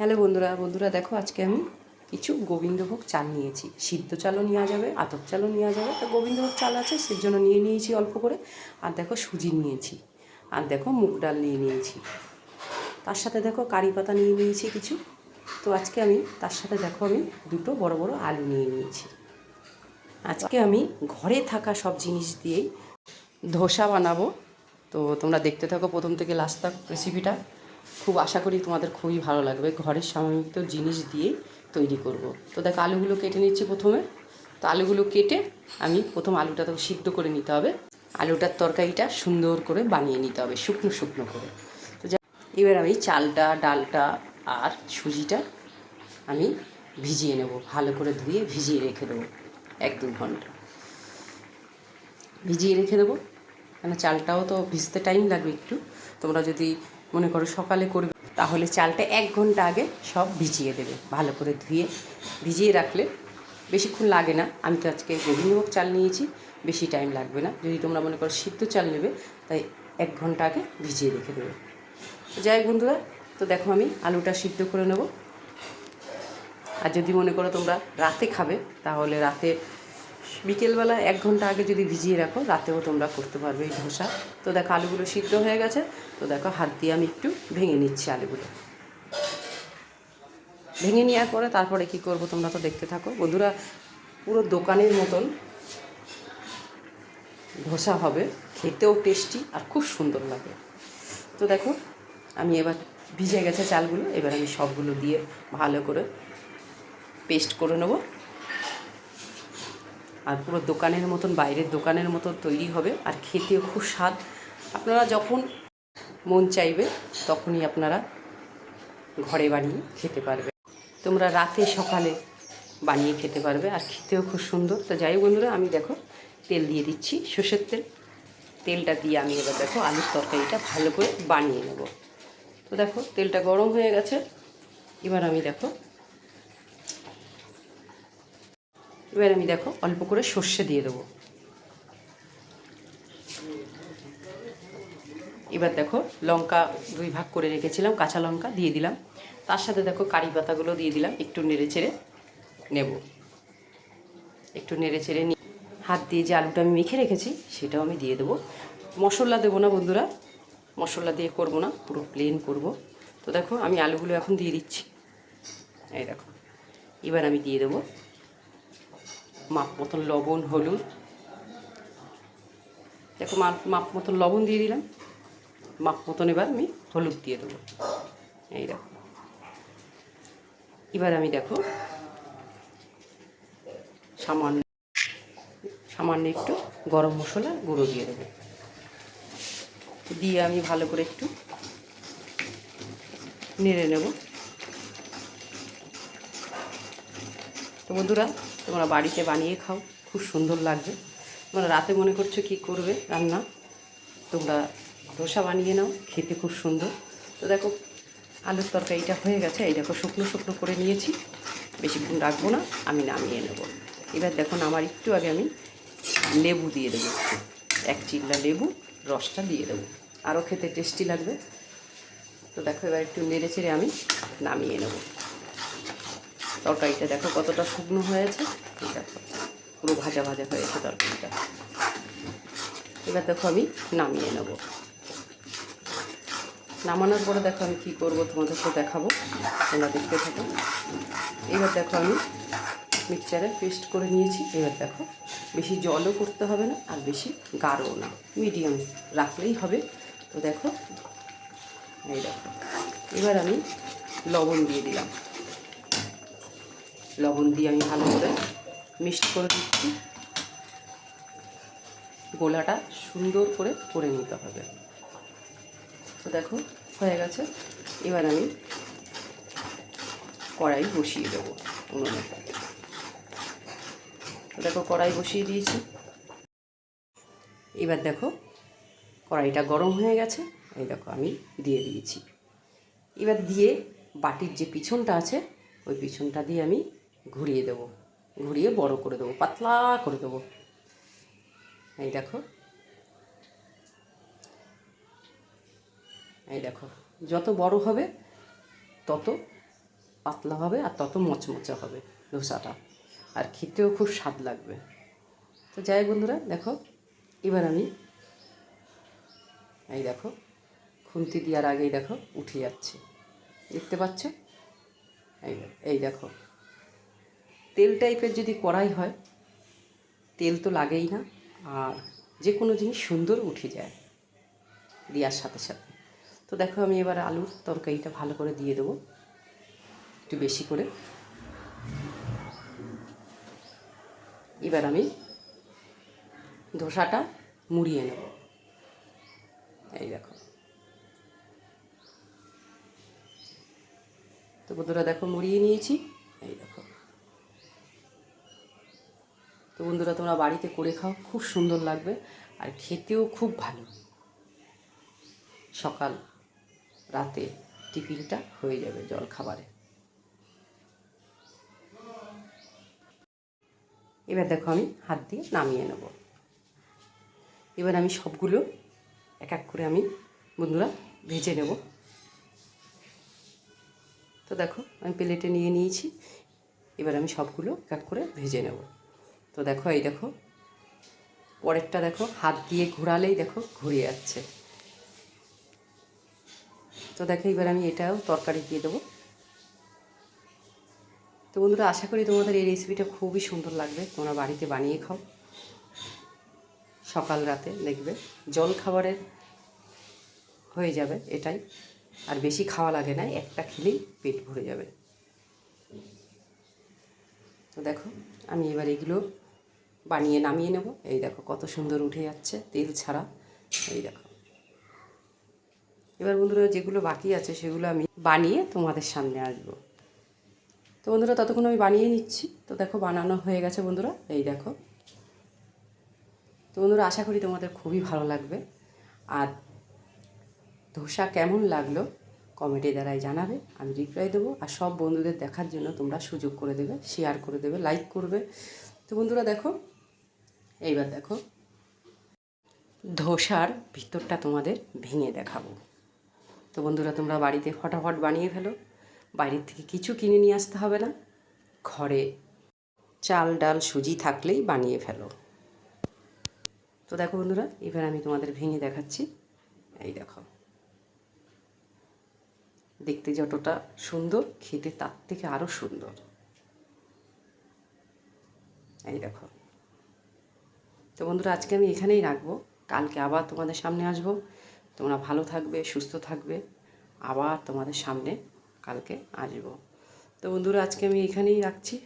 Hello বন্ধুরা বন্ধুরা দেখো আজকে আমি কিছু গোবিন্দভোগ চাল নিয়েছি। সিদ্ধ চালও নেওয়া যাবে, আতপ চালও নেওয়া যাবে। তো গোবিন্দভোগ চাল আছে সেই জন্য নিয়ে নিয়েছি অল্প করে। আর দেখো সুজি নিয়েছি, আর দেখো মুগ ডাল নিয়ে নিয়েছি। তার সাথে দেখো কারি পাতা নিয়ে নিয়েছি কিছু। তো আজকে আমি, তার সাথে দেখো আমি দুটো বড় বড় আলু নিয়ে নিয়েছি। আজকে আমি ঘরে থাকা সব জিনিস দিয়েই ধোসা বানাবো। তো তোমরা দেখতে থাকো প্রথম থেকে লাস্ট তক রেসিপিটা খুব আশা করি তোমাদের খুবই ভালো লাগবে। ঘরের সাময়িক জিনিস দিয়ে তৈরি করব। তো দেখো, আলুগুলো কেটে নিচ্ছি প্রথমে। তো আলুগুলো কেটে আমি প্রথম আলুটা তো সিদ্ধ করে নিতে হবে। আলুটার তরকারিটা সুন্দর করে বানিয়ে নিতে হবে, শুকনো শুকনো করে। তো এবার আমি চালটা, ডালটা আর সুজিটা আমি ভিজিয়ে নেব। ভালো করে ধুয়ে ভিজিয়ে রেখে দেবো এক দু ঘণ্টা। ভিজিয়ে রেখে দেবো। কেন, চালটাও তো ভিজতে টাইম লাগবে একটু। তোমরা যদি মনে করো সকালে করবে, তাহলে চালটা এক ঘণ্টা আগে সব ভিজিয়ে দেবে। ভালো করে ধুয়ে, ভিজিয়ে রাখলে বেশিক্ষণ লাগে না। আমি তো আজকে গোবিন্দভোগ চাল নিয়েছি, বেশি টাইম লাগবে না। যদি তোমরা মনে করো সিদ্ধ চাল নেবে, তাই এক ঘণ্টা আগে ভিজিয়ে রেখে দেবে। যাই বন্ধুরা, তো দেখো আমি আলুটা সিদ্ধ করে নেব। আর যদি মনে করো তোমরা রাতে খাবে, তাহলে রাতে বিকেলবেলা এক ঘণ্টা আগে যদি ভিজিয়ে রাখো, রাতেও তোমরা করতে পারবে এই ধোসা। তো দেখো আলুগুলো সিদ্ধ হয়ে গেছে। তো দেখো হাত দিয়ে আমি একটু ভেঙে নিচ্ছি আলুগুলো। ভেঙে নেওয়ার পরে তারপরে কি করব তোমরা তো দেখতে থাকো। বন্ধুরা, পুরো দোকানের মতন ধোসা হবে। খেতেও টেস্টি আর খুব সুন্দর লাগে। তো দেখো, আমি এবার ভিজে গেছে চালগুলো। এবার আমি সবগুলো দিয়ে ভালো করে পেস্ট করে নেব। আর পুরো দোকানের মতন, বাইরের দোকানের মতন তৈরি হবে আর খেতেও খুব স্বাদ। আপনারা যখন মন চাইবে, তখনই আপনারা ঘরে বানিয়ে খেতে পারবে তোমরা রাতে, সকালে বানিয়ে খেতে পারবে আর খেতেও খুব সুন্দর। তো যাই বন্ধুরা, আমি দেখো তেল দিয়ে দিচ্ছি, সর্ষের তেল। তেলটা দিয়ে আমি এবার দেখো আলুর তরকারিটা ভালো করে বানিয়ে নেব। তো দেখো তেলটা গরম হয়ে গেছে। এবার আমি দেখো এবার আমি দেখো অল্প করে সর্ষে দিয়ে দেবো। এবার দেখো লঙ্কা দুই ভাগ করে রেখেছিলাম, কাঁচা লঙ্কা দিয়ে দিলাম। তার সাথে দেখো কারি পাতাগুলো দিয়ে দিলাম, একটু নেড়ে চেড়ে নেব। একটু নেড়ে চেড়ে নিয়ে হাত দিয়ে যে আলুটা আমি মেখে রেখেছি, সেটাও আমি দিয়ে দেবো। মশলা দেবো না বন্ধুরা, মশলা দিয়ে করব না, পুরো প্লেন করব। তো দেখো আমি আলুগুলো এখন দিয়ে দিচ্ছি। এই দেখো, এবার আমি দিয়ে দেবো মাপ মতন লবণ, হলুদ। দেখো মাপ মাপ মতন লবণ দিয়ে দিলাম। মাপ মতন এবার আমি হলুদ দিয়ে দেবো। এই দেখো। এবার আমি দেখো, সামান্য সামান্য একটু গরম মশলা গুঁড়ো দিয়ে দেবো। দিয়ে আমি ভালো করে একটু নেড়ে নেব। তো বন্ধুরা, তোমরা বাড়িতে বানিয়ে খাও, খুব সুন্দর লাগবে। তোমরা রাতে মনে করছ কি করবে রান্না? তোমরা ধোসা বানিয়ে নাও, খেতে খুব সুন্দর। তো দেখো, আলুর তরকারিটা হয়ে গেছে। এই দেখো, শুকনো শুকনো করে নিয়েছি। বেশিক্ষণ রাখব না, আমি নামিয়ে নেব। এবার দেখুন আমার একটু আগে আমি লেবু দিয়ে দেবো এক চিল্লা লেবু, রসটা দিয়ে দেবো। আরও খেতে টেস্টি লাগবে। তো দেখো, এবার একটু নেড়ে চেড়ে আমি নামিয়ে নেব। তরকারিটা দেখো কতটা শুকনো হয়েছে। দেখো, পুরো ভাজা ভাজা হয়েছে তরকারিটা। এবার দেখো আমি নামিয়ে নেব। নামানোর পরে দেখো আমি কী করব তোমাদেরকে দেখাবো। তোমরা দেখতে থাকো। এবার দেখো আমি মিক্সচারে পেস্ট করে নিয়েছি। এবার দেখো, বেশি জলও করতে হবে না আর বেশি গাঢ়ও না। মিডিয়াম রাখলেই হবে। তো দেখো, এই দেখো। এবার আমি লবণ দিয়ে দিলাম। লবণ দিয়ে আমি ভালো করে মিক্সড করে দিচ্ছি। গোলাটা সুন্দর করে করে নিতে হবে। তো দেখো, হয়ে গেছে। এবার আমি কড়াই বসিয়ে দেবো উনুনে। দেখো, কড়াই বসিয়ে দিয়েছি। এবার দেখো, কড়াইটা গরম হয়ে গেছে। এই দেখো, আমি দিয়ে দিয়েছি। এবার দিয়ে বাটির যে পিছনটা আছে, ওই পিছনটা দিয়ে আমি ঘুরিয়ে দেবো। ঘুরিয়ে বড় করে দেবো পাতলা করে দেবো। এই দেখো। এই দেখো যত বড় হবে তত পাতলা হবে আর তত মচমচে হবে ধোসাটা। আর খেতেও খুব স্বাদ লাগবে। তো যাই বন্ধুরা দেখো এবার আমি এই দেখো খুন্তি দেওয়ার আগেই দেখো উঠে যাচ্ছে। দেখতে পাচ্ছ? এই দেখো, এই দেখো। তেল টাইপের যদি কড়াই হয়, তেল তো লাগেই না, আর যে কোনো জিনিস সুন্দর উঠে যায় দেওয়ার সাথে সাথে। তো দেখো আমি এবার আলুর তরকারিটা ভালো করে দিয়ে দেবো, একটু বেশি করে। এবার আমি ধোসাটা মুড়িয়ে নেব। এই দেখো। তো বন্ধুরা দেখো মুড়িয়ে নিয়েছি এই দেখো তো বন্ধুরা, তোমরা বাড়িতে করে খাও, খুব সুন্দর লাগবে আর খেতেও খুব ভালো। সকাল রাতে টিফিনটা হয়ে যাবে জল খাবারে এবার দেখো আমি হাত দিয়ে নামিয়ে নেব। এবার আমি সবগুলো এক এক করে আমি বন্ধুরা ভেজে নেব। তো দেখো, আমি প্লেটে নিয়ে নিয়েছি। এবার আমি সবগুলো এক এক করে ভেজে নেব। তো দেখো, এই দেখো। পরেরটা দেখো, হাত দিয়ে ঘোরালেই দেখো ঘুরে যাচ্ছে। তো দেখো, এবার আমি এটাও তরকারি দিয়ে দেবো। তো বন্ধুরা, আশা করি তোমাদের এই রেসিপিটা খুবই সুন্দর লাগবে। তোমরা বাড়িতে বানিয়ে খাও। সকাল রাতে দেখবে, জল খাবারের হয়ে যাবে এটাই। আর বেশি খাওয়া লাগে না, একটা খেলেই পেট ভরে যাবে। তো দেখো আমি এবার এগুলো বানিয়ে নামিয়ে নেব। এই দেখো কত সুন্দর উঠে যাচ্ছে তেল ছাড়া। এই দেখো। এবার বন্ধুরা, যেগুলো বাকি আছে সেগুলো আমি বানিয়ে তোমাদের সামনে আসব। তো বন্ধুরা, ততক্ষণ আমি বানিয়ে নিচ্ছি। তো দেখো, বানানো হয়ে গেছে বন্ধুরা। এই দেখো। তো বন্ধুরা, আশা করি তোমাদের খুবই ভালো লাগবে। আর ধোসা কেমন লাগল কমেন্টে দ্বারাই জানাবে, আমি রিপ্লাই দেবো। আর সব বন্ধুদের দেখার জন্য তোমরা সুযোগ করে দেবে শেয়ার করে দেবে লাইক করবে। তো বন্ধুরা দেখো, এইবার দেখো, ধোসার ভিতরটা তোমাদের ভেঙে দেখাবো। তো বন্ধুরা, তোমরা বাড়িতে ফটাফট বানিয়ে ফেলো। বাইরের থেকে কিছু কিনে নিয়ে আসতে হবে না। ঘরে চাল, ডাল, সুজি থাকলেই বানিয়ে ফেলো। তো দেখো বন্ধুরা, এবার আমি তোমাদের ভেঙে দেখাচ্ছি। এই দেখো। দেখতে যতটা সুন্দর, খেতে তার থেকে আরও সুন্দর। এই দেখো। তো বন্ধুরা, আজকে আমি এখানেই রাখব। কালকে আবার তোমাদের সামনে আসব। তোমরা ভালো থাকবে, সুস্থ থাকবে। আবার তোমাদের সামনে কালকে আসব। তো বন্ধুরা, আজকে আমি এখানেই রাখছি।